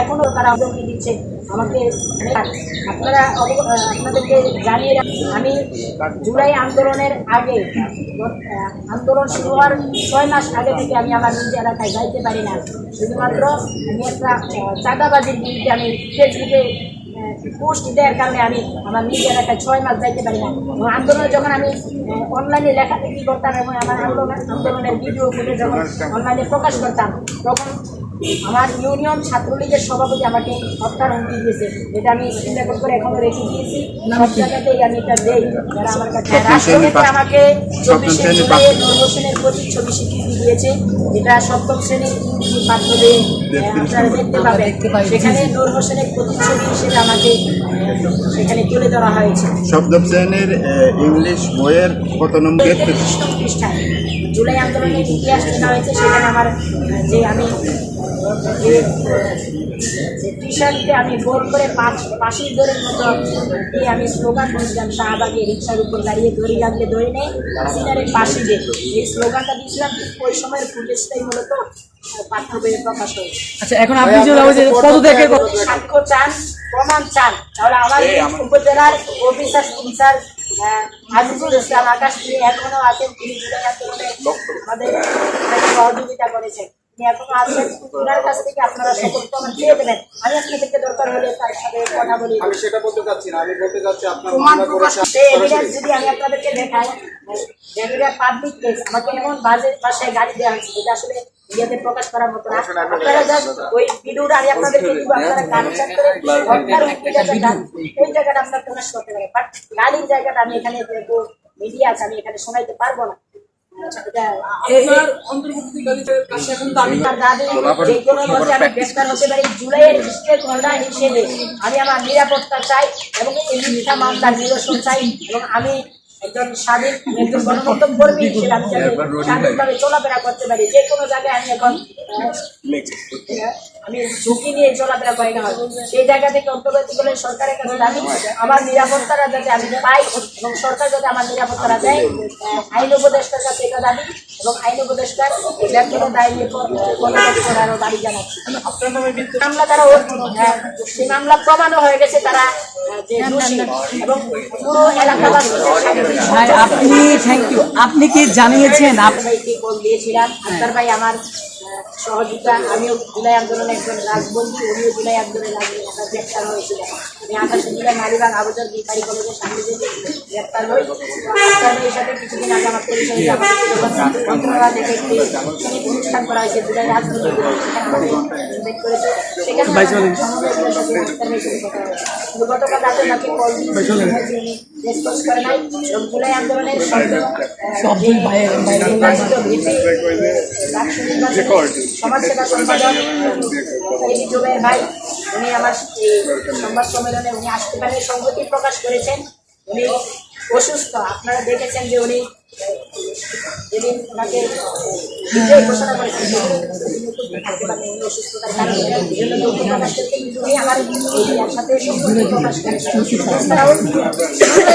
এখনও তারা হুমকি আমাকে আপনারা আপনাদেরকে জানিয়ে রাখি, আমি জুলাই আন্দোলনের আগে আন্দোলন শুরু হওয়ার ছয় মাস আগে থেকে আমি আমার নিজ এলাকায় যাইতে পারি না শুধুমাত্র আমি একটা চাঁদাবাজির বিরুদ্ধে আমি ফেসবুকে পোস্ট দেওয়ার কারণে আমি আমার নিজ এলাকায় ছয় মাস যাইতে পারি না। এবং আন্দোলনে যখন আমি অনলাইনে লেখা লেখালেখি করতাম এবং আমার আন্দোলন আন্দোলনের ভিডিও ফুটে যখন অনলাইনে প্রকাশ করতাম তখন আমার ইউনিয়ন ছাত্রলীগের সভাপতি আমাকে হত্যার হুমকি দিয়েছে। এটা আমি রেকর্ড করে এখনও রেখে দিয়েছি। সব জায়গাতেই আমি এটা দেই। যারা আমার কাছে রাষ্ট্রপতি আমাকে চব্বিশে জুলাই হোসেনের প্রতি ছবি স্বীকৃতি দিয়েছে। এটা সপ্তম শ্রেণির ইংরেজি পাঠ্য বইয়ে আহ, আপনারা দেখতে পাবেন সেখানে নূর হোসেনের প্রতিচ্ছবি হিসেবে আমাকে সেখানে তুলে ধরা হয়েছে। সপ্তম শ্রেণির ইংলিশ বইয়ের কত নম্বর? পৃষ্ঠায় জুলাই আন্দোলনের ইতিহাস জানা হয়েছে সেখানে আমার যে আমি যে টি শার্টে আমি গোল করে পাঁচ পাশের দড়ির মতো দিয়ে আমি স্লোগান দিয়েছিলাম শাহবাগে রিক্সার উপর দাঁড়িয়ে দড়ি লাগলে দড়ি নেই সিনারের পাশে যে এই স্লোগানটা দিয়েছিলাম ওই সময়ের ফুটেজটাই মূলত আহ, পাঠ্য প্রকাশ হয়েছে। আচ্ছা এখন আপনি যে পদত্যাগের সাক্ষ্য চান প্রমাণ চান। তাহলে আমার উপজেলার officer incharge ah, Azizul Islam Akash তিনি এখনও আছেন তিনি আমাদের সহযোগিতা করেছেন। তিনি এখনও ওনার কাছ থেকে আপনারা সকল প্রমাণ পেয়ে দেবেন। আমি আপনাদেরকে দরকার হলে তার সাথে কথা বলি। আমি সেটা বলতে চাচ্ছি না আমি বলতে চাচ্ছি আপনার মামলা প্রকাশ সেই এভিডেন্স যদি আমি আপনাদেরকে দেখাই যেটা পাবলিক প্লেস আমাকে এমন বাজে ভাষায় গাড়ি দেওয়া হয়েছে যেটা আসলে ইয়েতে প্রকাশ করার মতো না। আপনারা জাস্ট ওই ভিডিওটা আমি আপনাদেরকে দিব আপনারা কানেকশন করে হত্যার হুমকি জায়গাটা ওই জায়গাটা আপনার প্রকাশ করতে পারেন। বাট গাড়ির জায়গাটা আমি এখানে মিডিয়া আছে আমি এখানে শোনাইতে পারব না। আমি গ্রেফতার হতে পারি জুলাইয়ের স্টেট হোল্ডার হিসেবে আমি আমার নিরাপত্তা চাই এবং এই মিথ্যা মামলার নিরসন চাই এবং আমি একজন স্বাধীন একজন গণমাধ্যম কর্মী হিসেবে আমি স্বাধীনভাবে চলাফেরা করতে পারি। যে কোনো জায়গায় আমি এখন আমি ঝুঁকি নিয়ে চলাফেরা করি না। সেই জায়গা থেকে অন্তর্বর্তীকালীন সরকারের কাছে দাবি আমার নিরাপত্তাটা যাতে আমি পাই এবং সরকার যাতে আমার নিরাপত্তাটা দেয় আইন উপদেষ্টার কাছে এটা দাবি এবং আইন উপদেষ্টার ব্যর্থতা নিয়ে পদক্ষেপ করারও দাবি জানাচ্ছি আপনার মামলা তারা হ্যাঁ, সেই মামলা প্রমাণও হয়ে গেছে তারা আপনি থ্যাংক ইউ আপনি কি জানিয়েছেন? আপ- আক্তার ভাইকে কল দিয়েছিলাম আক্তার ভাই আমার সহযোগিতা আমিও জুলাই আন্দোলনে একজন রাজবন্ধু উনিও জুলাই আন্দোলনে রাজবন্ধু গ্রেপ্তার হয়েছিলেন। আমি আঠাশে জুলাই মালিবাগ আবেদন বিকারি কলেজের সামনে থেকে গ্রেপ্তার হই। আক্তার ভাইয়ের সাথে কিছুদিন আগে আমার পরিচয় মন্ত্রণালয় থেকে একটি অনুষ্ঠান করা হয়েছে জুলাই করে সেখানে invite করেছে। সেখানে গতকাল রাতে ওনাকে কল দিয়েছি রেসপন্স করে নাই। জুলাই আন্দোলনের শব্দ শব্দই বাইরে- বাইরে- নির্বাচিত ভিপি রাষ্ট্র নির্বাচনে সমাজসেবা সম্পাদক এই জুবের ভাই উনি আমার এই সংবাদ সম্মেলনে উনি আসতে পারে সংহতি প্রকাশ করেছেন। উনি অসুস্থ। আপনারা দেখেছেন যে উনি যেদিন ওনাকে ঘোষণা করেছেন অসুস্থতার কারণে আমার সাথে সংহতি প্রকাশ